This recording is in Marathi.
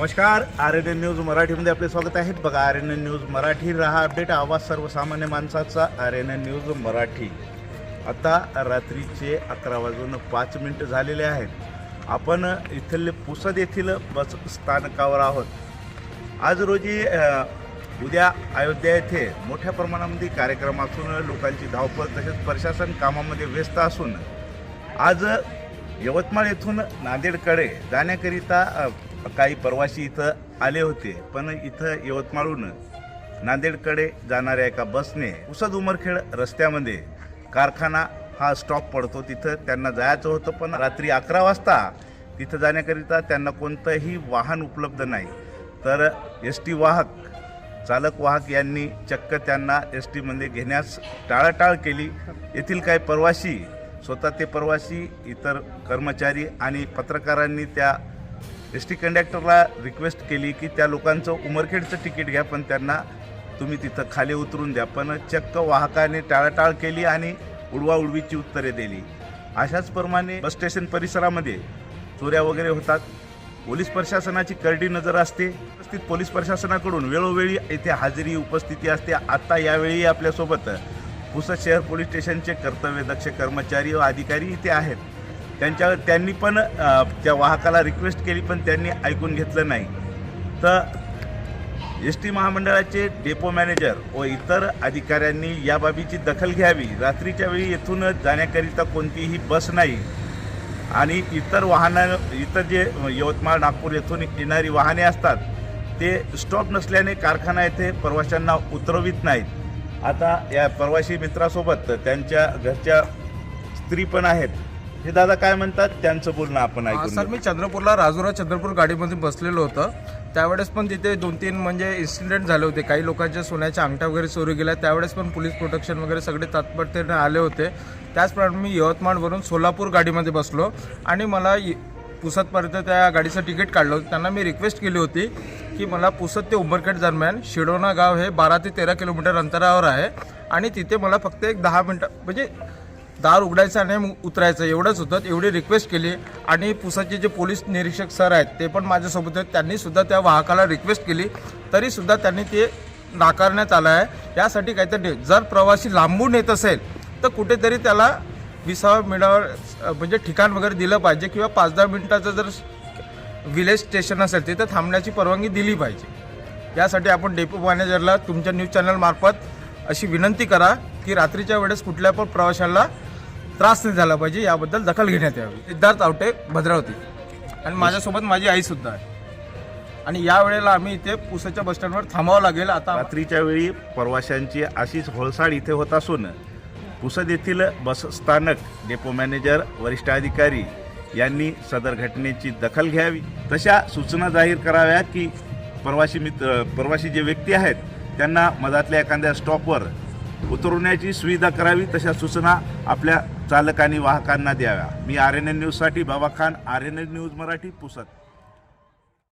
नमस्कार आर एन एन न्यूज मराठीमध्ये आपले स्वागत आहे. बघा R N N news Marathi रहा अपडेट. आवाज सर्वसामान्य माणसाचा R N N news Marathi. आता रात्रीचे अकरा वाजून पाच मिनटं झालेले आहेत. आपण इथले पुसद येथील बस स्थानकावर आहोत. आज रोजी उद्या अयोध्या येथे मोठ्या प्रमाणामध्ये कार्यक्रम असून लोकांची धावपळ तसेच प्रशासन कामामध्ये व्यस्त असून आज यवतमाळ येथून नांदेडकडे जाण्याकरिता काही प्रवासी इथं आले होते पण इथं यवतमाळहून नांदेडकडे जाणाऱ्या एका बसने उसद उमरखेड रस्त्यामध्ये कारखाना हा स्टॉप पडतो. तिथं त्यांना जायचं होतं पण रात्री अकरा वाजता तिथं जाण्याकरिता त्यांना कोणतंही वाहन उपलब्ध नाही. तर एस टी वाहक चालक वाहक यांनी चक्क त्यांना एस टीमध्ये घेण्यास टाळाटाळ केली. येथील काही प्रवासी स्वतः ते प्रवासी इतर कर्मचारी आणि पत्रकारांनी त्या एस टी कंडक्टरला रिक्वेस्ट केली की त्या लोकांचं उमरखेडचं तिकीट घ्या पण त्यांना तुम्ही तिथं खाली उतरून द्या. पण चक्क वाहकाने टाळाटाळ केली आणि उडवाउडवीची उत्तरे दिली. अशाच प्रमाणे बस स्टेशन परिसरामध्ये चोऱ्या वगैरे होतात. पोलीस प्रशासनाची करडी नजर असते. उपस्थित पोलीस प्रशासनाकडून वेळोवेळी येथे हजेरी उपस्थिती असते. आता यावेळी आपल्यासोबत पुसद शहर पोलीस स्टेशनचे कर्तव्यदक्ष कर्मचारी व अधिकारी इथे आहेत. त्यांच्या त्यांनी पण त्या वाहकाला रिक्वेस्ट केली पण त्यांनी ऐकून घेतलं नाही. तर एस टी महामंडळाचे डेपो मॅनेजर व इतर अधिकाऱ्यांनी या बाबीची दखल घ्यावी. रात्रीच्या वेळी येथून जाण्याकरिता कोणतीही बस नाही. आणि इतर वाहनं इतर जे यवतमाळ नागपूर येथून येणारी वाहने असतात ते स्टॉप नसल्याने कारखाना येथे प्रवाशांना उतरवित नाहीत. आता या प्रवासी मित्रासोबत त्यांच्या घरच्या स्त्री पण आहेत. हे दादा काय म्हणतात? त्यांचं बोलणं आपण ऐकून सर घेऊ. मी चंद्रपूरला राजुरा चंद्रपूर गाडीमध्ये बसलेलो होतं. त्यावेळेस पण तिथे दोन तीन म्हणजे इन्सिडेंट झाले होते. काही लोकांच्या सोन्याच्या अंगठ्या वगैरे चोरी गेल्या. त्यावेळेस पण पोलीस प्रोटेक्शन वगैरे सगळे तात्परतेने आले होते. त्याचप्रमाणे मी यवतमाळवरून सोलापूर गाडीमध्ये बसलो आणि मला इ- पुसदपर्यंत त्या गाडीचं तिकीट काढलं होतं. त्यांना मी रिक्वेस्ट केली होती की मला पुसद ते उंबरखेड दरम्यान शिडोना गाव हे बारा ते तेरा किलोमीटर अंतरावर आहे. आणि तिथे मला फक्त एक दहा मिनटं म्हणजे दार उघडायचं आणि उतरायचं एवढंच होतं. एवढी रिक्वेस्ट केली. आणि पुसाचे जे पोलीस निरीक्षक सर आहेत ते पण माझ्यासोबत आहेत. त्यांनीसुद्धा त्या वाहकाला रिक्वेस्ट केली. तरीसुद्धा त्यांनी ते नाकारण्यात आलं आहे. यासाठी काहीतरी जर प्रवासी लांबून येत असेल तर कुठेतरी त्याला विसावा मिळावर म्हणजे ठिकाण वगैरे दिलं पाहिजे किंवा पाच दहा मिनिटाचं जर विलेज स्टेशन असेल तिथं थांबण्याची परवानगी दिली पाहिजे. यासाठी आपण डेपो मॅनेजरला तुमच्या न्यूज चॅनलमार्फत अशी विनंती करा की रात्रीच्या वेळेस कुठल्या पण प्रवाशाला त्रास नाही झाला पाहिजे याबद्दल दखल घेण्यात यावी. सिद्धार्थ आवटे भद्रावती. आणि माझ्यासोबत माझी आई सुद्धा आहे. आणि या वेळेला आम्ही इथे पुसाच्या बसस्टँडवर थांबावं लागेल. आता रात्रीच्या वेळी प्रवाशांची अशीच होळसाड इथे होत असून पुसद येथील बस स्थानक डेपो मॅनेजर वरिष्ठ अधिकारी यांनी सदर घटनेची दखल घ्यावी. तशा सूचना जाहीर कराव्या की प्रवासी मित्र प्रवासी जे व्यक्ती आहेत त्यांना मधातल्या एखाद्या स्टॉपवर उतरवण्याची सुविधा करावी. तशा सूचना आपल्या चालक आणि वाहकांना द्याव्या. मी आर एन एन न्यूजसाठी Baba Khan R N N news Marathi Pusad.